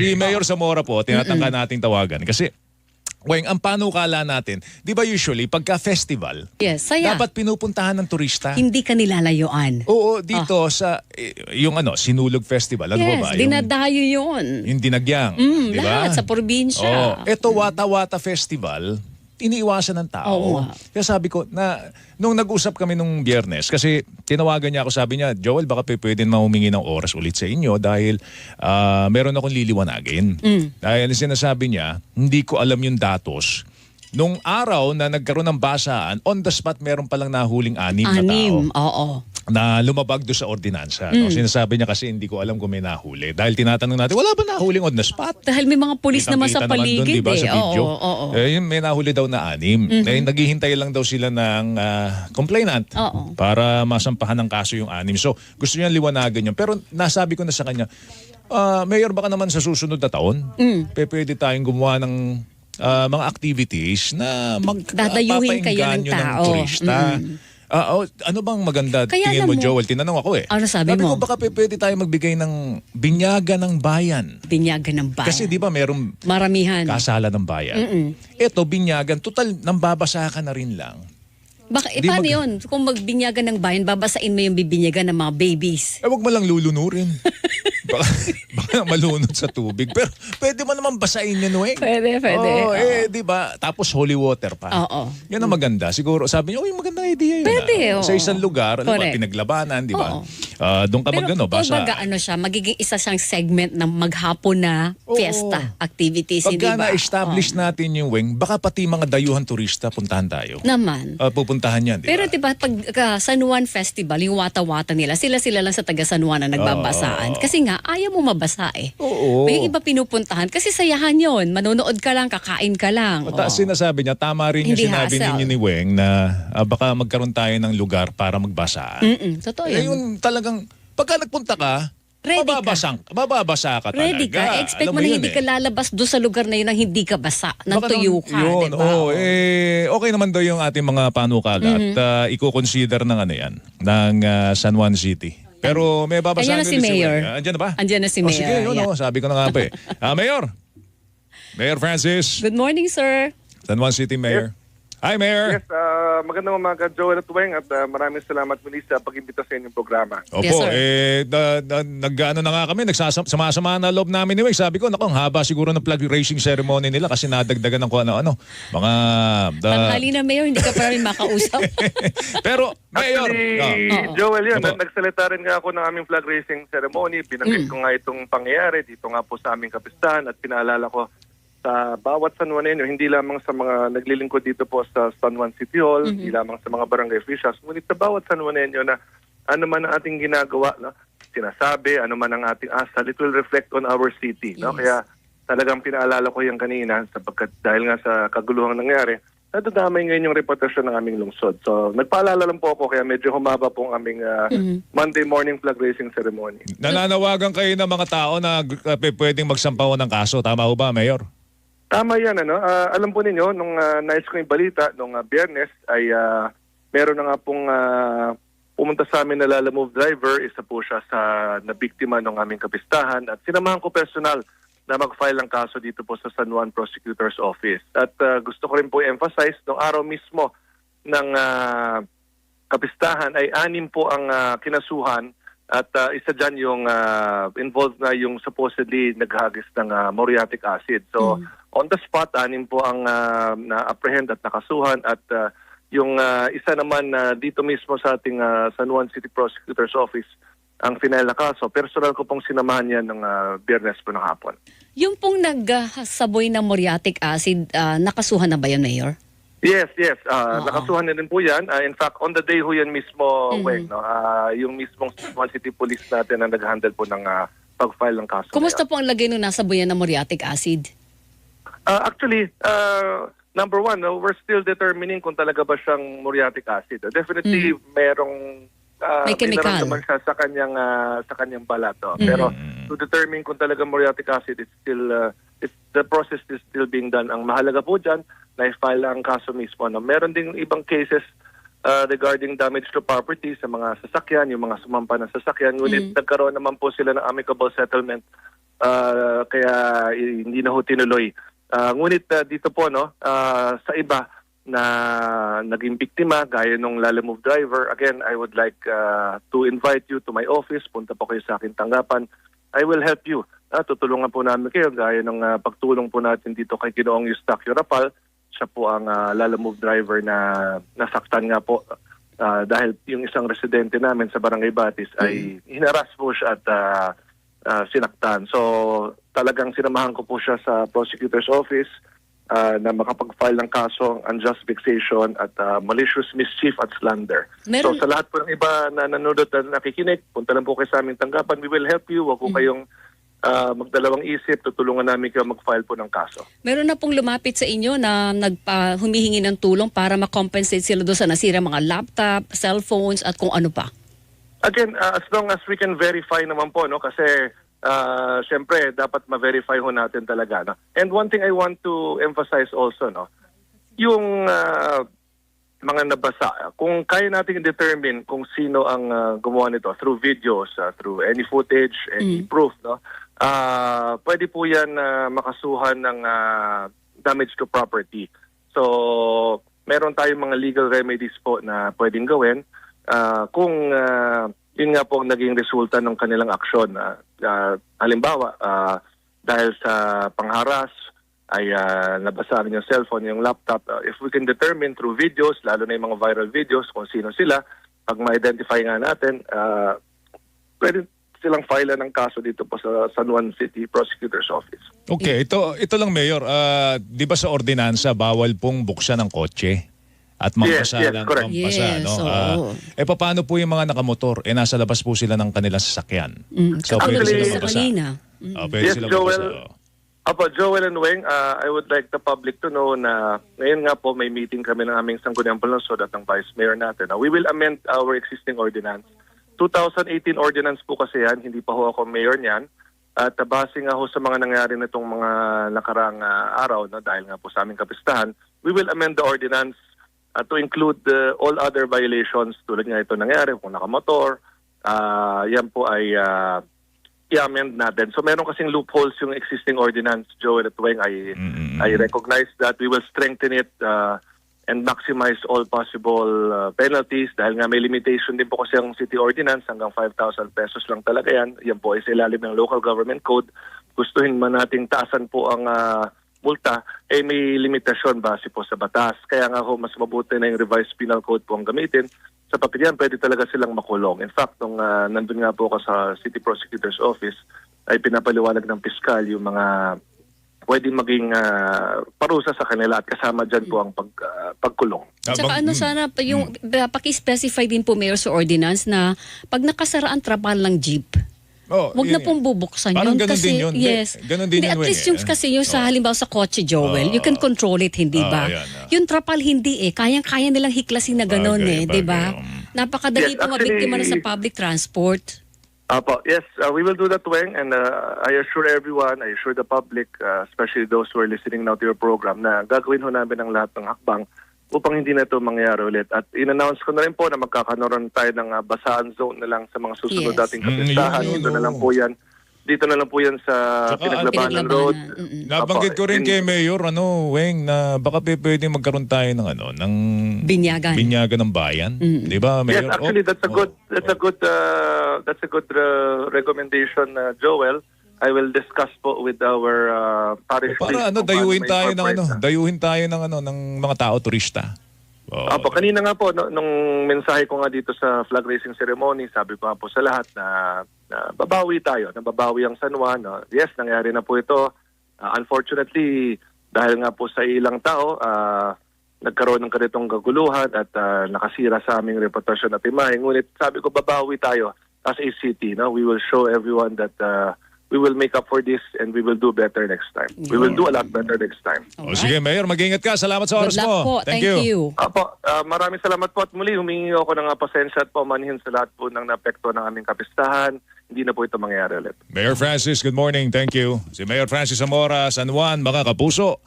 Si Mayor Zamora po, tinatangka nating tawagan. Kasi, Weng, ang panukala natin, di ba usually, pagka festival, Yes, saya. dapat pinupuntahan ng turista. Hindi ka nilalayuan. Oo, dito sa, eh, yung ano, Sinulog Festival, ano ba yes, ba? Yung, dinadayo yun. yung Dinagyang, Mm, di ba? lahat sa probinsya. Oo. Ito, Wata Wata Festival, iniiwasan ng tao. Oo. Kaya sabi ko, na, nung nag-usap kami nung biyernes, kasi tinawagan niya ako, sabi niya, Joel, baka p- pwede na humingi ng oras ulit sa inyo dahil ah, meron akong liliwanagin. Mm. Dahil sinasabi niya, hindi ko alam yung datos. Nung araw na nagkaroon ng basaan, on the spot meron palang nahuling anim, na tao Anim, oo. Na lumabag do sa ordinansa. No? Mm. Sinasabi niya kasi hindi ko alam kung may nahuli. Dahil tinatanong natin, wala ba nahuling on the spot? Dahil may mga pulis naman sa naman paligid dun, di ba, eh. sa video. Oo, oo. Eh, yun, may nahuli daw na anim. Eh, naghihintay lang daw sila ng ah, complainant Oo. para masampahan ng kaso yung anim. So, gusto niya liwanagan yun. Pero nasabi ko na sa kanya, ah, Mayor, baka naman sa susunod na taon, Mm. pe, pwede tayong gumawa ng ah, mga activities na mag Dadayuhin kayo ng papaengganyo tao. Ah, oh, ano bang maganda Kaya tingin alam mo, mo- Joel? Tinanong ako eh. Ano sabi ko, mo? baka pe, pwede tayo magbigay ng binyaga ng bayan. Binyagan ng bayan. Kasi di ba merong Maramihan. kasala ng bayan. Ito, binyagan, total, nambabasa ka na rin lang. Baka, eh, Di paano mag- yun? Kung magbinyagan ng bayan, babasain mo yung bibinyagan ng mga babies. Eh, wag mo lang lulunurin. baka, baka malunod sa tubig. Pero pwede mo naman basain yan, Weng. Pwede, pwede. Oo. eh, di ba? Tapos holy water pa. Oo. Yan ang maganda. Siguro, sabi niyo, uy, magandang idea yun. Pwede, ah." oo. Sa isang lugar, alam mo, Correct. pinaglabanan, di ba? Oo. Ah, doon ka Pero mag, ano, basa. kumbaga ano siya, magiging isa siyang segment ng maghapon na fiesta activities, hindi Pagka ba? na-establish natin yung wing, baka pati mga dayuhan turista puntahan tayo. Oo. Naman. Ah, pupuntahan yan, di ba? Pero 'di ba pag uh, San Juan Festival, yung wata-wata nila, sila-sila lang sa taga San Juan na nagbabasaan. Kasi nga ayaw mo mabasa eh. Oo. May iba pinupuntahan kasi sayahan 'yon. Manonood ka lang, kakain ka lang. Oo. sinasabi niya, tama rin yung Hindi sinabi hassle. ninyo ni Weng na ah, baka magkaroon tayo ng lugar para magbasaan. Mm-mm, totoo Eh, yun talagang, pagka nagpunta ka, Ready ka. mababasang, mababasa ka talaga. Ready ka. Expect Alam mo na yun hindi eh. ka lalabas doon sa lugar na yun nang hindi ka basa, nang Baka tuyo naman- ka, Yun, di ba? oo. eh, okay naman daw yung ating mga panukala Mm-hmm. at uh, i-consider ng ano yan, ng ah, San Juan City. Pero may babasahin Kanya na si ulit Mayor. Weng. Ah, Andyan na ba? Andyan na si Oh, Mayor, Sige, yun, yeah. oh, sabi ko na nga pa eh. Ah, Mayor. Mayor Francis. Good morning, sir. San Juan City Mayor. Hi, Mayor. Yes, ah, magandang umaga Joel at Weng at ah, maraming salamat muli sa pag-imbita sa inyong programa. Opo, Yes, sir. eh, da, da, nag-ano na nga kami, nagsasama na loob namin ni Weng. Sabi ko, naku, ang haba siguro ng flag raising ceremony nila kasi nadagdagan ng kung ano-ano. Mga... da- Tanghali na, Mayor, hindi ka pa rin makausap. Pero, Mayor... Actually, ah, Oo. Joel, yun, Opo. nagsalita rin nga ako ng aming flag raising ceremony. Binanggit ko nga itong pangyayari dito nga po sa aming kapistahan at pinaalala ko sa bawat San Juanenyo, hindi lamang sa mga naglilingkod dito po sa San Juan City Hall, hindi lamang sa mga barangay officials, ngunit sa bawat San Juanenyo na ano man ang ating ginagawa, no? sinasabi, ano man ang ating asal, it will reflect on our city. No? Yes. Kaya talagang pinaalala ko yan kanina sapagkat dahil nga sa kaguluhang nangyari, nadadamay ngayon yung reputasyon ng aming lungsod. So, nagpaalala lang po ako kaya medyo humaba po ang aming ah, Monday morning flag raising ceremony. nananawagan kayo ng mga tao na uh, pwedeng magsampawan ng kaso. Tama ho ba, Mayor? Tama yan, ano? Ah, alam po ninyo, nung uh, nais ko yung balita, nung ah, biyernes, ay ah, meron na nga pong ah, pumunta sa amin na Lala Move driver, isa po siya sa nabiktima ng aming kapistahan at sinamahan ko personal na mag-file ng kaso dito po sa San Juan Prosecutor's Office. At ah, gusto ko rin po i-emphasize, nung araw mismo ng ah, kapistahan ay anim po ang ah, kinasuhan at ah, isa dyan yung ah, involved na yung supposedly naghagis ng ah, muriatic acid. So on the spot, anim po ang ah, na-apprehend at nakasuhan at ah, yung ah, isa naman na dito mismo sa ating ah, San Juan City Prosecutor's Office ang final na kaso. Personal ko pong sinamahan yan ng ah, biyernes po ng hapon. yung pong nagsaboy ng muriatic acid, ah, nakasuhan na ba yan, Mayor? Yes, yes. Ah, Oo. nakasuhan na rin po yan. Ah, in fact, on the day ho yan mismo, Mhm. Weng, no? Ah, yung mismong San Juan City Police natin ang nag-handle po ng ah, pag-file ng kaso. Kumusta po ang lagay nung nasa buyan ng muriatic acid? Ah, actually, ah, number one, no, we're still determining kung talaga ba siyang muriatic acid. Definitely, merong ah, May chemical. naramdaman siya sa kanyang ah, sa kanyang balat. oh. Pero to determine kung talaga muriatic acid, it's still ah, it's, the process is still being done. Ang mahalaga po dyan, na-file ang kaso mismo. No? Meron ding ibang cases ah, regarding damage to property sa mga sasakyan, yung mga sumampa ng sasakyan. Ngunit nagkaroon naman po sila ng amicable settlement Ah, kaya eh, hindi na ho tinuloy. Ah, ngunit ah, dito po no, ah, sa iba na naging biktima gaya nung Lalamove driver, again, I would like ah, to invite you to my office. Punta po kayo sa akin tanggapan. I will help you. Ah, tutulungan po namin kayo gaya ng ah, pagtulong po natin dito kay Ginoong Eustaquio Rapal. Siya po ang ah, Lalamove driver na nasaktan nga po Ah, dahil yung isang residente namin sa Barangay Batis ay hinaras po siya at ah, ah, sinaktan. So talagang sinamahan ko po siya sa prosecutor's office ah, na makapag-file ng kaso unjust vexation at ah, malicious mischief at slander. Meron- So sa lahat po ng iba na nanonood at nakikinig, punta lang po kayo sa aming tanggapan. We will help you. Huwag po kayong ah, magdalawang isip. Tutulungan namin kayo mag-file po ng kaso. Meron na pong lumapit sa inyo na nagpa, humihingi ng tulong para makompensate sila doon sa nasira mga laptop, cellphones at kung ano pa. Again, uh, as long as we can verify naman po, no? Kasi, uh, syempre, dapat ma-verify ho natin talaga, no? And one thing I want to emphasize also, no? Yung uh, mga nabasa, kung kaya natin determine kung sino ang uh, gumawa nito through videos, uh, through any footage, any proof, no? Ah, pwede po yan uh, makasuhan ng uh, damage to property. So, meron tayong mga legal remedies po na pwedeng gawin Ah, kung ah, yun nga po ang naging resulta ng kanilang aksyon. Ah, ah, halimbawa, ah, dahil sa pangharas ay uh, nabasaan yung cellphone, yung laptop. Ah, if we can determine through videos, lalo na yung mga viral videos kung sino sila, pag ma-identify nga natin, ah, pwede silang file ng kaso dito po sa San Juan City Prosecutor's Office. Okay, ito ito lang Mayor, Ah, 'di ba sa ordinansa bawal pong buksan ng kotse? At magbasa Yes, yes, ng correct. magbasa, Yes, no? oo. Ah, eh paano po yung mga nakamotor? Eh nasa labas po sila ng kanilang sasakyan. Mm, So pwede Actually- sila sa magbasa. kanina. Ah, pwede Yes, sila Joel. oh. Apo, Joel and Weng, uh, I would like the public to know na ngayon nga po may meeting kami ng aming Sangguniang Palansod at ng Vice Mayor natin. Uh, we will amend our existing ordinance. 2018 ordinance po kasi yan, hindi pa ho ako mayor niyan. At uh, base nga ho sa mga nangyari nitong mga nakarang uh, araw na dahil nga po sa aming kapistahan, we will amend the ordinance uh, to include uh, all other violations tulad nga ito nangyari kung nakamotor. Uh, yan po ay uh, i-amend natin. So meron kasing loopholes yung existing ordinance, Joel at Weng. I, Mm-mm. I recognize that we will strengthen it uh, and maximize all possible uh, penalties dahil nga may limitation din po kasi ang city ordinance hanggang 5,000 pesos lang talaga yan. Yan po ay sa ilalim ng local government code. Gustuhin man nating taasan po ang uh, multa, eh may limitasyon base po sa batas. Kaya nga ho, mas mabuti na yung revised penal code po ang gamitin. Sa papel yan, pwede talaga silang makulong. In fact, nung uh, nandun nga po ako sa City Prosecutor's Office, ay pinapaliwanag ng piskal yung mga pwedeng maging ah, parusa sa kanila at kasama dyan po ang pag, ah, pagkulong. Tsaka bang- ano mm. sana, yung, uh, paki-specify din po Mayor sa ordinance na pag nakasara ang trapal ng jeep, Oh, na yun pong eh. bubuksan Parang yun ganun kasi din yun. Hindi, yes. ganun din Hindi, yun, at least eh. yung kasi yung sa halimbawa sa kotse Joel, you can control it, hindi Oo, ba? yan, ah. Yung trapal hindi eh, kayang-kaya nilang hiklasin na ganun Bagay, eh, 'di ba? um. Napakadali Yes, po mabiktima na sa public transport. Apo, yes, uh, we will do that, Weng, and uh, I assure everyone, I assure the public, uh, especially those who are listening now to your program, na gagawin ho namin ang lahat ng hakbang upang hindi na ito mangyari ulit. At in-announce ko na rin po na magkakaroon tayo ng uh, basaan zone na lang sa mga susunod Yes. dating Mm, kapistahan. yun, Dito na lang po yan. Dito na lang po yan sa Tsaka, Pinaglabanan Road. Mm-mm. Nabanggit ko rin Apo, kay in- Mayor, ano, Weng, na baka pe- pwede magkaroon tayo ng ano, ng Binyagan. binyagan ng bayan. Mm. 'Di ba, Mayor? Yes, actually, Oh, that's a oh, good, that's a good, uh, that's a good uh, recommendation, uh, Joel. I will discuss po with our uh, parish priest para ano, dayuhin tayo ng ano, dayuhin tayo ng ano, ng mga tao turista. Oh. Apo, kanina nga po, no, nung mensahe ko nga dito sa flag raising ceremony, sabi ko nga po sa lahat na, na babawi tayo, na babawi ang San Juan. no. Yes, nangyari na po ito. Uh, unfortunately, dahil nga po sa ilang tao, ah, nagkaroon ng ganitong kaguluhan at ah, nakasira sa aming reputasyon at imahe. Ngunit sabi ko, babawi tayo as a city. No? We will show everyone that ah, we will make up for this and we will do better next time. We will do a lot better next time. O sige, Mayor, mag-ingat ka. Salamat sa Good oras luck mo. po. Thank, you. Apo, ah, maraming salamat po at muli humingi ako ng ah, pasensya at paumanhin sa lahat po ng napekto ng aming kapistahan. Hindi na po ito mangyayari ulit. Mayor Francis, good morning. Thank you. Si Mayor Francis Zamora, San Juan, mga kapuso.